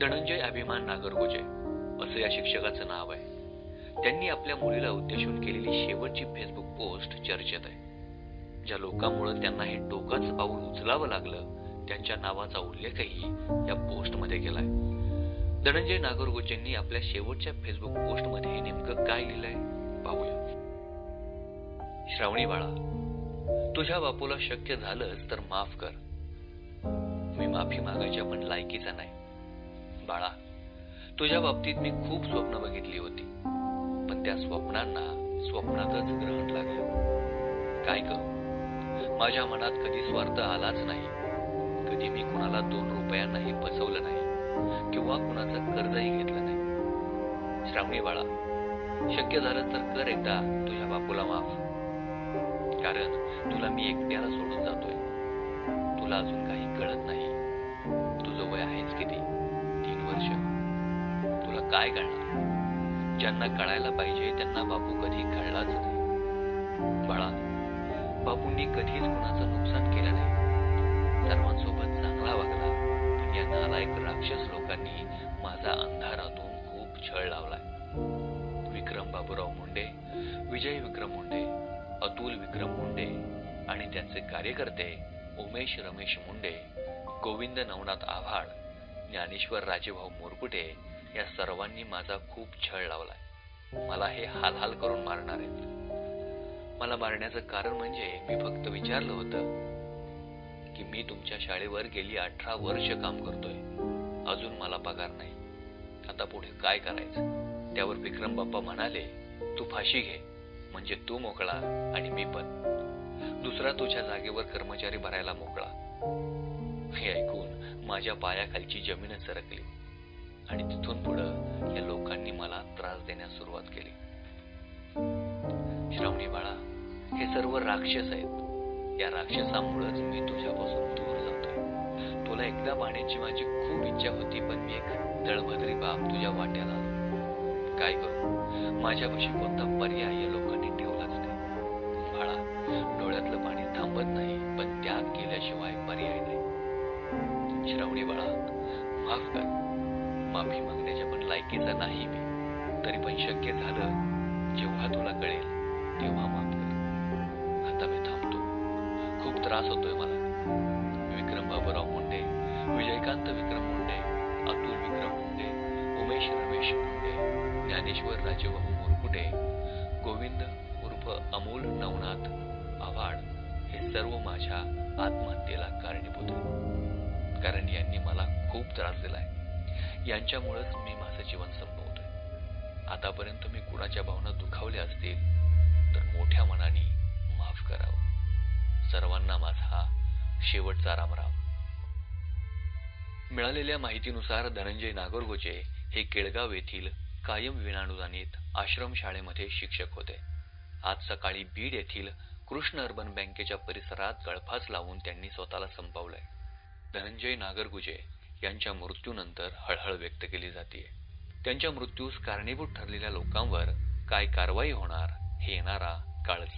धनंजय अभिमान नागरगोजे असं या शिक्षकाचं नाव आहे. त्यांनी आपल्या मुलीला उद्देशून केलेली शेवटची फेसबुक पोस्ट चर्चेत आहे. ज्या लोकांमुळे त्यांना हे टोकाच पाऊल उचलावं लागलं त्यांच्या नावाचा उल्लेखही या पोस्टमध्ये केलाय. धनंजय नागरगोजेंनी आपल्या शेवटच्या फेसबुक पोस्टमध्ये नेमकं काय लिहिलंय पाहूया. श्रावणी बाळा तुझ्या बापूला शक्य झालंच तर माफ कर. मी माफी मागायच्या पण लायकीचा नाही. बाळा तुझ्या बाबतीत मी खूप स्वप्न बघितली होती. पण त्या स्वप्नांना स्वप्नातच ग्रहण लागलं. काय कर माझ्या मनात कधी स्वार्थ आलाच नाही. कधी मी कुणाला दोन रुपयांनाही फसवलं नाही किंवा कुणाचं कर्जही घेतलं नाही. श्रावणी बाळा शक्य झालं तर कर एकदा तुझ्या बापूला माफ. कारण तुला मी एकट्याला सोडून जातोय. तुला अजून काही कळत नाही. तुझं वय आहेच किती? वर्ष. तुला काय कळणार? ज्यांना कळायला पाहिजे त्यांना बापू कधी कळलाच नाही. बाळा बापूंनी कधीच कुणाचं नुकसान केलं नाही. सर्वांसोबत चांगला वागला. पण या नालायक राक्षस लोकांनी माझा अंधारातून खूप छळ लावलाय. विक्रम बाबूराव मुंडे विजय विक्रम मुंडे अतुल विक्रम मुंडे आणि त्यांचे कार्यकर्ते उमेश रमेश मुंडे गोविंद नवनाथ आव्हाड ज्ञानेश्वर राजेभाऊ मोरकुटे या सर्वांनी माझा खूप छळ लावलाय. मला हे हाल हाल करून मारणार आहेत. मला मारण्याचं कारण म्हणजे मी फक्त विचारलं होतं की मी तुमच्या शाळेवर गेली अठरा वर्ष काम करतोय. अजून मला पगार नाही. आता पुढे काय करायचं? त्यावर विक्रम बाप्पा म्हणाले तू फाशी घे. म्हणजे तू मोकळा आणि मी पण. दुसरा तुझ्या जागेवर कर्मचारी भरायला मोकळा. हे ऐकून माझ्या पायाखालची जमीनच सरकली. आणि तिथून पुढं या लोकांनी मला त्रास देण्यास सुरुवात केली. श्रावणी बाळा हे सर्व राक्षस आहेत. या राक्षसामुळेच मी तुझ्यापासून दूर जातोय. तुला एकदा पाहण्याची माझी खूप इच्छा होती पण मी एक दळभद्री बाप तुझ्या वाट्याला काय करू? माझ्यापाशी कोणता पर्याय या लोकांनी ठेवलाच माफ कर. माफी मागण्याच्या पण लायकीचा नाही मी. तरी पण शक्य झालं जेव्हा तुला कळेल तेव्हा माफ कर. आता मी थांबतो. खूप त्रास होतोय मला. विक्रम बाबूराव मुंडे विजयकांत विक्रम मुंडे अतुल विक्रम मुंडे उमेश रमेश मुंडे ज्ञानेश्वर राजेबाबू मुरकुटे गोविंद उर्फ अमोल नवनाथ आव्हाड हे सर्व माझ्या आत्महत्येला कारणीभूत आहे त्रास दिलाय. यांच्यामुळेच मी माझं जीवन संपवतोय. आतापर्यंत मी कुणाच्या भावना दुखावल्या असतील तर मोठ्या मनाने माफ करावं. सर्वांना माझा शेवटचा रामराम. मिळालेल्या माहितीनुसार धनंजय नागरगोचे हे केळगाव येथील कायम विनानुदानित आश्रमशाळेमध्ये शिक्षक होते. आज सकाळी बीड येथील कृष्ण अर्बन बँकेच्या परिसरात गळफास लावून त्यांनी स्वतःला संपवलंय. धनंजय नागरगुजे यांच्या मृत्यूनंतर हळहळ व्यक्त केली जाते. त्यांच्या मृत्यूस कारणीभूत ठरलेल्या लोकांवर काय कारवाई होणार हे येणारा काळच